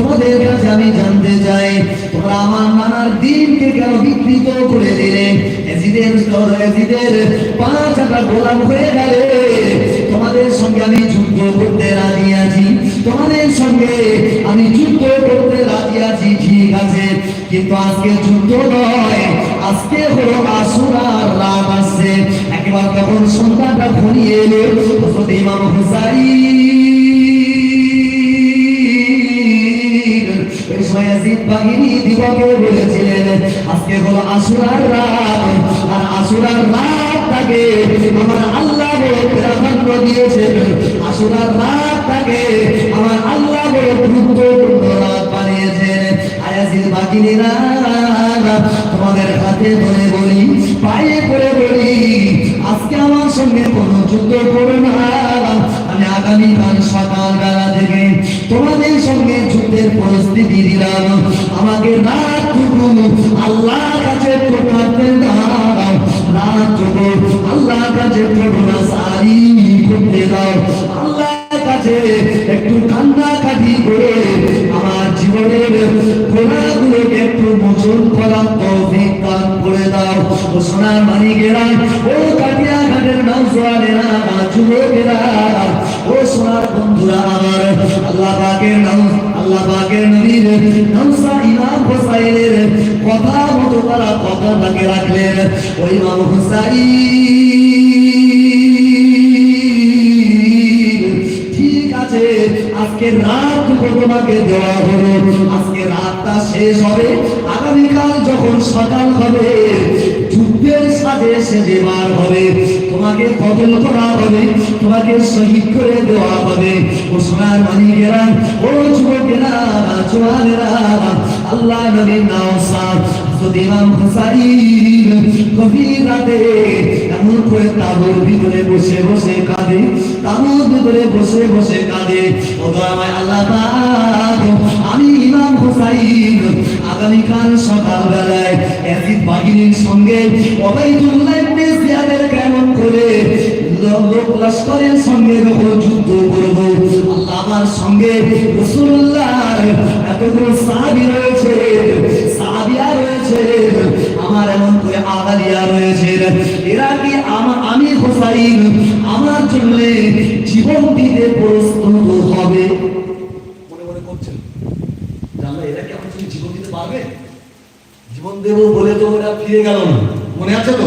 তোমাদের কাছে আমি জানতে চাই, তোমরা আমার নানার দিনকে কেন বিকৃত করে দিলে? সঙ্গে আমি যুদ্ধ করতে আছি। কিন্তু আজকে যুদ্ধ আসছে। একবার তখন সন্ধ্যাটা ঘনিয়ে এলো ইমাম ইয়াজিদ বাহিনী দিবকে বলেছিলেন, আজকে হলো আসুরার রাত, আর আসুরার রাতটাকে আমার আল্লাহ আমার আল্লাহ গুরুত্বপূর্ণ রাত বানিয়েছেন। আয়াজিদ বাহিনীরা, তোমাদের হাতে ধরে বলি, পায়ে করে বলি, আজকে আমার সঙ্গে কোনো যুদ্ধ করো না। আমি আগামীকাল সকালবেলা পরিস্থিতি দিলাম। আমাকে আল্লাহ কাছে আল্লাহ কাছে একটু কান্না কাটি করে আমার জীবনের গোড়াগুলোকে একটু মোচন করার তৌফিক দান করে দাও। ও সোনার মানিকেরা ও কাটিয়া ঘাটের নৌজোয়ানেরা যুবকেরা, ও সোনার বন্ধুরা আমার আল্লাহ নাম নৌসা ইমাম কথা মতো তারা কথাটাকে রাখলেন ওই ইমাম ঠিক আছে আজকে রাত তোমাকে দেওয়া হলো। আজকে রাতটা শেষ হবে। আগামীকাল যখন সকাল হবে, যুদ্ধের সাথে সেজে বার হবে। তোমাকে কতল করা হবে, তোমাকে শহীদ করে দেওয়া হবে। ও সোনার মানিকেরা ও যুবকেরা আল্লাহ নবীর বসে বসে কাঁদে বসে বসে কাঁদে, ও আল্লাহ আমি ইমাম আগামীকাল সকালবেলায় বাহিনীর সঙ্গে কেমন করে লস্করের সঙ্গে যুদ্ধ করব আমার সঙ্গে রাসূলুল্লাহর এতগুলো সাহাবী রয়েছে সাহাবিয়া রয়েছে, আমার এমন করে আগালিয়া রয়েছে, এরা কি আমা- হোসাইন, আমার জন্য জীবন দিতে প্রস্তুত হবে? কি জীবন দিতে জীবন দেব বলে তো ওরা ফিরে গেল না। মনে আছে তো?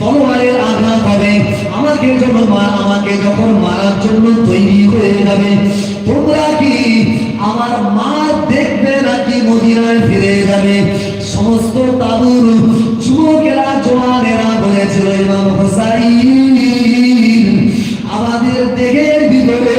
তলোয়ারের আঘাত হবে। আমাকে যখন আমাকে যখন মারার জন্য তৈরি হয়ে যাবে, তোমরা কি আমার মা দেখবে নাকি মদিনায় ফিরে যাবে? সমস্ত তাবুর যুবকেরা জোয়ানেরা বলেছিল, ইমাম হোসাইন, আমাদের দেহের ভিতরে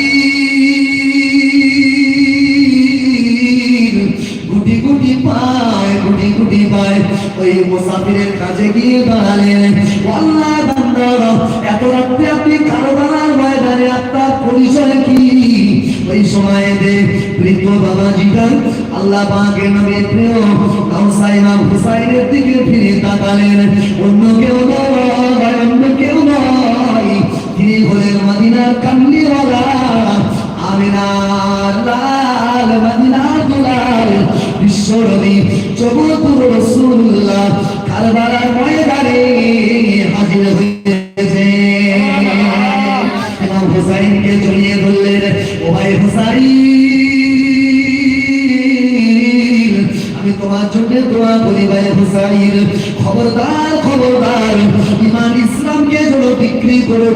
কাছে গিয়ে দাঁড়ালেন আল্লাহ বান্দা এত রাত্রে আপনি কারবালার ময়দানে আপনার পরিচয় কি? ওই সময়ে দে বৃদ্ধ বাবাজিটা আল্লাহ পাকের নবী প্রিয় গাউসা হুসাইনের দিকে ফিরে তাকালেন। অন্য কেউ নয়, অন্য কেউ নয়। তিনি হলেন মদিনার কান্দিওয়ালা আমিনার লাল মদিনার দুলাল বিশ্বরবি জগতুর রসুল্লাহ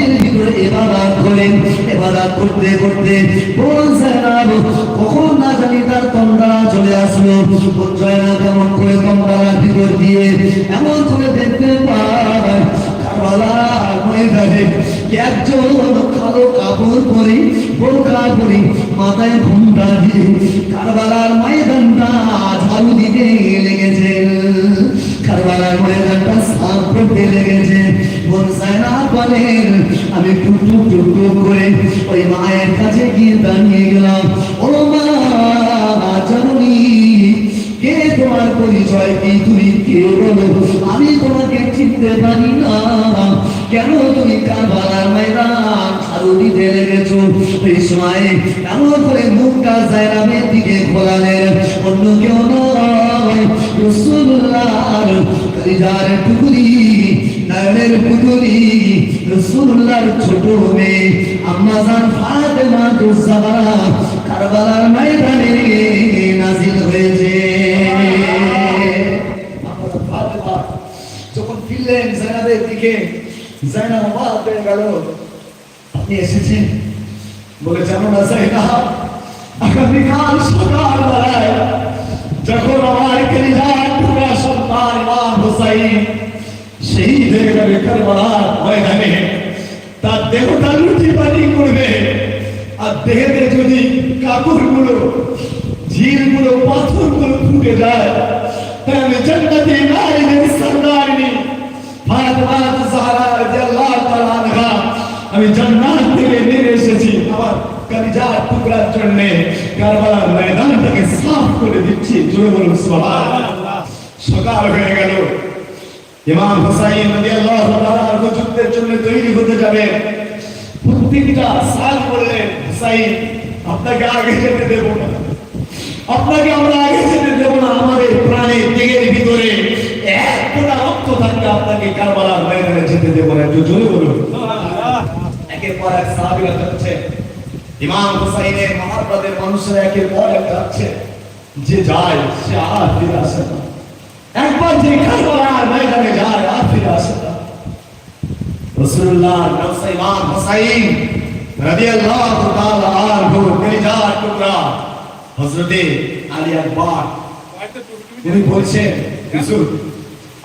ঘরের ভিতরে ইবাদত করেন ইবাদত করতে করতে জায়নাব কখন না জানি তার তন্দ্রা চলে আসলো বোন জায়নাব এমন করে তন্দ্রার ভিতর দিয়ে এমন করে দেখতে পায় মাথায় ঘুমটা দিয়ে কারবালার ময়দানটা ঝাড়ু দিতে লেগেছে। কারবালার ময়দানটা সাফ করতে লেগেছে। বলেন আমি টুকটু টুকটু করে ওই মায়ের কাছে গিয়ে দাঁড়িয়ে গেলাম। ও মা, জননী, কে তোমার পরিচয় কি তুমি কে বলো? আমি তোমাকে চিনতে পারি না। কেন তুমি কারবালার ময়দান? দিতে লেগেছো এই সময় এমন করে মুখটা জায়রামের দিকে ঘোরালেন। অন্য কেউ নয়, রসুল্লাহর কলিজার টুকুরি নয়নের পুতুরি রসুল্লাহর ছোট মেয়ে। আম্মাজান ফাতেমা তুজাহরা কারবালার ময়দানে নাজিল হয়েছে। যখন ফিরলেন জাইনাবের দিকে জাইনাব অবাক হয়ে গেল। আপনি এসেছেন বলে জানো না জাইনাব? আগামীকাল সকালবেলায় যখন আমার কেলিজার টুকরা সন্তান ইমাম হুসাইন হয়ে যাবে কারবালার ময়দানে, তার দেহটা লুটি পানি করবে। আর দেহেতে যদি কাপড়গুলো, ঝিলগুলো, পাথরগুলো ফুটে যায়, তাহলে জান্নাতে নারীদের সরদারিনী ফাতেমা জাহরা রাদিয়াল্লাহু তাআলা আনহা আমি জান্নাত থেকে নেমে এসেছি আমার কলিজার টুকরার জন্য কারবালার ময়দানটাকে সাফ করে দিচ্ছি। জোরে বলুন, সুবহানাল্লাহ। সকাল হয়ে গেল। ইমাম রাদিয়াল্লাহু তাআলা যুদ্ধের জন্য তৈরি হতে যাবে। প্রত্যেকটা সাল বললেন আপনাকে আগে যেতে দেব না। আপনাকে আমরা আগে যেতে দেব না। আমাদের প্রাণের ভিতরে এক ফোঁটা রক্ত আপনাকে কারবালার ময়দানে যেতে দেব না। একটু জোরে বলুন। একের পর এক সাহাবীরা যাচ্ছে ইমাম হুসাইনের মহাপ্রাদের মানুষেরা একের পর এক যাচ্ছে যে যায়, সে আর ফিরে আসে না। একবার যে কারবালার ময়দানে যায়, আর ফিরে আসে না। রসুল্লাহ নওসা ইমাম হুসাইন রাদিয়াল্লাহু তাআলা আনহু কলিজার টুকরা, হযরতে আলী আকবর, তিনি বলছেন, হুজুর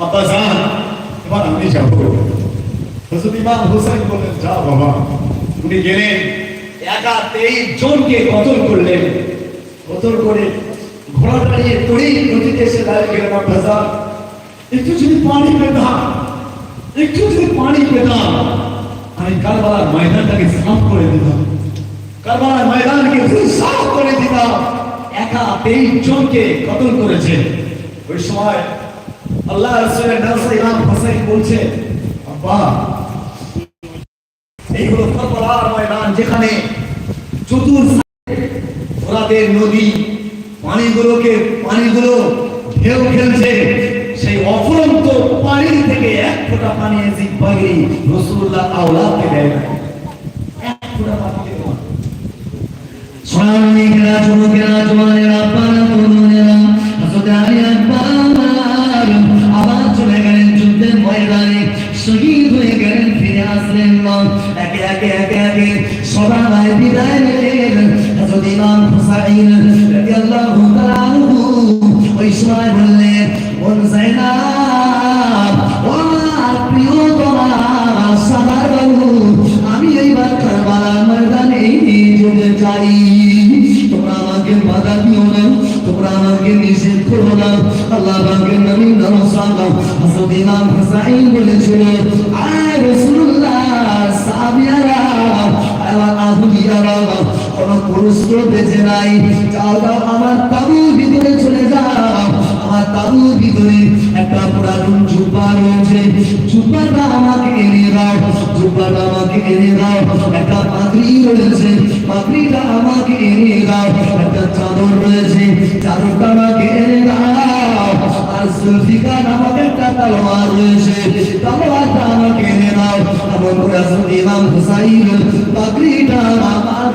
আব্বা জান এবার আমি যাব। হযরত ইমাম হুসাইন বললেন, যাও বাবা। উনি গেলেন একা তেইশ জনকে কতল করলেন? কতল করে ঘোড়াটা নিয়ে তড়ি নদীতে এসে দাঁড়িয়ে গেলেন আব্বা একটু যদি পানি পেতাম, একটু যদি পানি পেতাম, আমি কারবালার ময়দানটাকে সাফ করে দিতাম। কারবালার ময়দানকে সাফ করে দিতাম। একা তেইশ জনকে কতল করেছে ওই সময় আল্লাহ রসুলের নাসা ইমাম হোসেন বলছে, আব্বা, এই হলো কারবালার ময়দান যেখানে চতুর নদী, পানিগুলোকে পানিগুলো ঢেউ খেলছে সেই অফরন্ত পানি থেকে এক ফোঁটা পানি এসে পাগি রসুল্লাহ আওলাদকে দেয় না এক ফোঁটা পানি দেয় না। সোনামণিকেরা যুবকেরা জওয়ানেরা পানা জুব্বাটা আমাকে এনে দাও, একটা পাগড়ি রয়েছে। পাগড়িটা আমাকে এনে দাও, একটা চাদর রয়েছে। চাদরটা আমাকে এনে দাও, আর জুলফিকার নামক একটা তলোয়ার রয়েছে। তলোয়ারটা আমাকে এনে দাও, এমন করে ইমাম হুসাইন পাগড়িটা আমার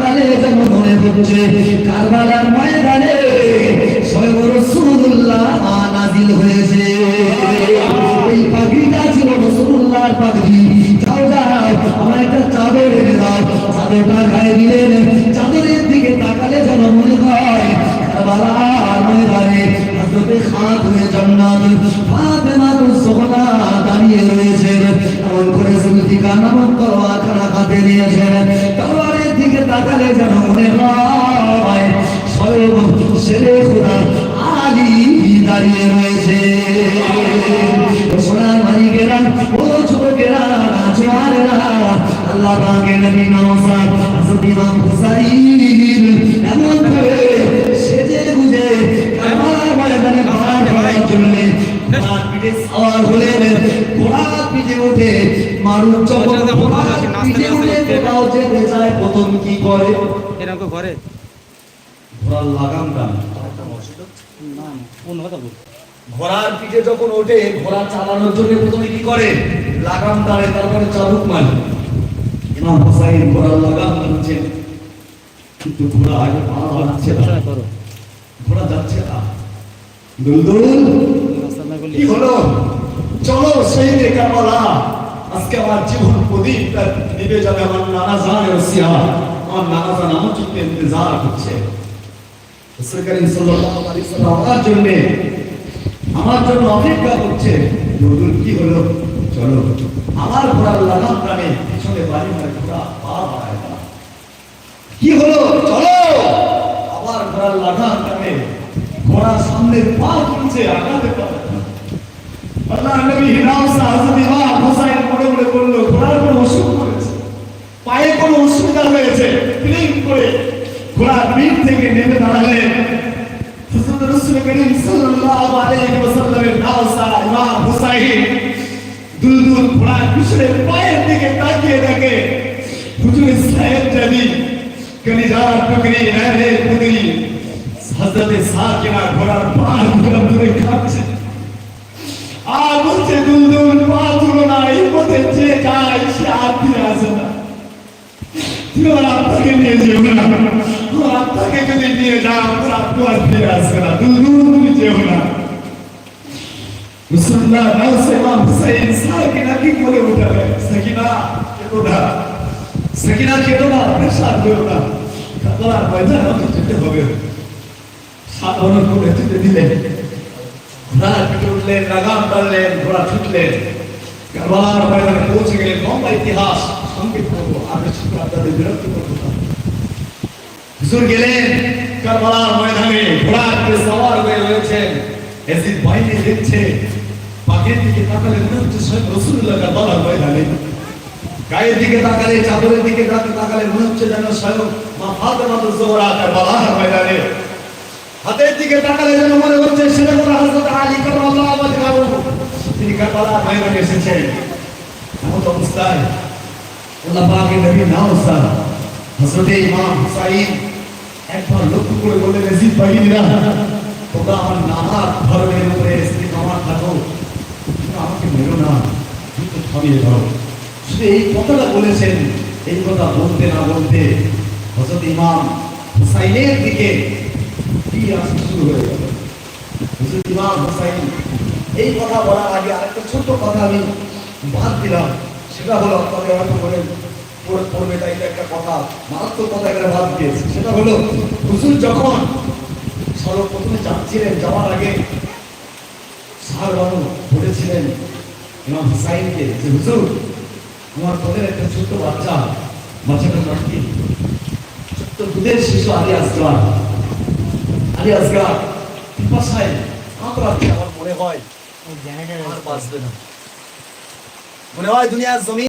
গায়ে যেন মনে হচ্ছে, কারবালার ময়দানে স্বয়ং রাসূলুল্লাহ দাঁড়িয়ে রয়েছে। সোনার মালিকেরা ও যুবকেরা জোয়ারেরা আল্লাহ পাকের নবী নওয়াজ হযরত ইমাম হুসাইন এমন করে সেজে গুজে কারবালার ময়দানে পার করার জন্য পিঠে সওয়ার হলেন ঘোড়ার পিঠে উঠে মানুষ যখন পিঠে উঠে কোথাও যেতে চায় প্রথম কি করে? এরকম ঘরে ঘোড়ার লাগাম টান কোন কথা বল ঘোড়ার পিঠে যখন ওঠে ঘোড়া চালানোর জন্য প্রথমে কি করে? লাগাম টানে তারপরে চাবুক মারে। ইমাম হোসাইন ঘোড়ার লাগাম টানছেন কিন্তু ঘোড়া আগে পা বাড়াচ্ছে না। ঘোড়া যাচ্ছে না। দুলদুল কি হলো? চলো শহীদে কারবালা আজকে আমার জীবন প্রদীপটা নিবে যাবে আমার নানা ওসিয়া। আমার নানা জান জন্য ইন্তজার করছে? আমার জন্য অপেক্ষা করছে দুলদুল কি হলো? চলো। আমার ঘোড়ার লাগাম টানে পিছনে বাড়ি মারে ঘোড়া কি হলো? চলো। আবার ঘোড়ার লাগাম টানে ঘোড়া সামনে পা তুলছে আগাতে পারে। আল্লাহ নবী ঘোড়ার কোনো অসুখ করেছে পায়ে কোনো অসুবিধা হয়েছে? করে ঘোড়া পিঠ থেকে নেমে দাঁড়ালেন হযরত রাসূল করিম সাল্লাল্লাহু আলাইহি ওয়াসাল্লামের নাওসা ইমাম হুসাইন দুলদুল ঘোড়ার পিছনে পায়ের দিকে তাকিয়ে দেখে হুজুর সাহেব নবী কলিজার টুকরি রে টুকরি হযরত সাকিনা ঘোড়ার পা ধরে ধরে খাচ্ছে আর বলছে দুলদুল পা তুলো না এই পথে যে যায় সে আর ফিরে আসে না তুমি আমার আত্মাকে নিয়ে যেও না আমার আত্মাকে যদি নিয়ে যাও আমার আত্মা আর ফিরে আসবে না দুলদুল তুমি যেও না নাউসে ইমাম হুসাইন সাকিনা কি বলে উঠাবে? সাকিনা, কেঁদো না। সাকিনা কেঁদো না, প্রেশার দিও না। কাতলার ময়দান আমাকে যেতে হবে। সাধারণ করে ঘোড়া ঘোড়া পৌঁছে গেলেন লম্বা ইতিহাস। সংক্ষিপ্ত করব আমি আপনাদের বিরক্ত করব গেলেন কারবালার ময়দানে। উপরে সওয়ার হয়ে রয়েছেন। বাহিনী দেখছে। পাখির দিকে তাকালে মনে হচ্ছে স্বয়ং রসুল্লাহ কারবালার ময়দানে গায়ের দিকে তাকালে, চাদরের দিকে তাকে তাকালে মনে হচ্ছে যেন স্বয়ং মা ফাতেমা তো জোহরা কারবালার ময়দানে হাতের দিকে তাকালে যেন মনে হচ্ছে সেটা কোনো হযরত আলী কারামাল্লাহু ওয়াজহাহু তিনি কারবালার ময়দানে এসেছেন। এমন অবস্থায় আল্লাহ পাকের নবী নাওসা হযরত ইমাম হুসাইন একবার লক্ষ্য করে বললেন ইয়াজিদ বাহিনীরা তোমরা আমার নানার ধর্মের উপরে আমার থাকো। আমাকে মেরো না যুদ্ধ থামিয়ে দাও শুধু এই কথাটা বলেছেন, এই কথা বলতে না বলতে হযরত ইমাম হুসাইনের দিকে আসতে শুরু হয়ে গেল। হুজুর ইমাম হুসাইন, এই কথা বলার আগে আরেকটা ছোট্ট কথা আমি বাদ দিলাম, সেটা হলো আপনাদের পড়বে তাই একটা কথা, মারাত্মক কথা এখানে বাদ দিয়েছে। সেটা হলো, হুজুর যখন সর্বপ্রথমে যাচ্ছিলেন, যাওয়ার আগে সার বানু বলেছিলেন ইমাম হুসাইনকে যে, হুজুর, আমার কোলের একটা ছোট্ট বাচ্চা বাচ্চাটা নাকি কি? দুধের শিশু আলী আসগার। আলী আসগার, পিপাসায় আমার মনে হয়। আমার বাঁচবে না। মনে হয় দুনিয়ার জমি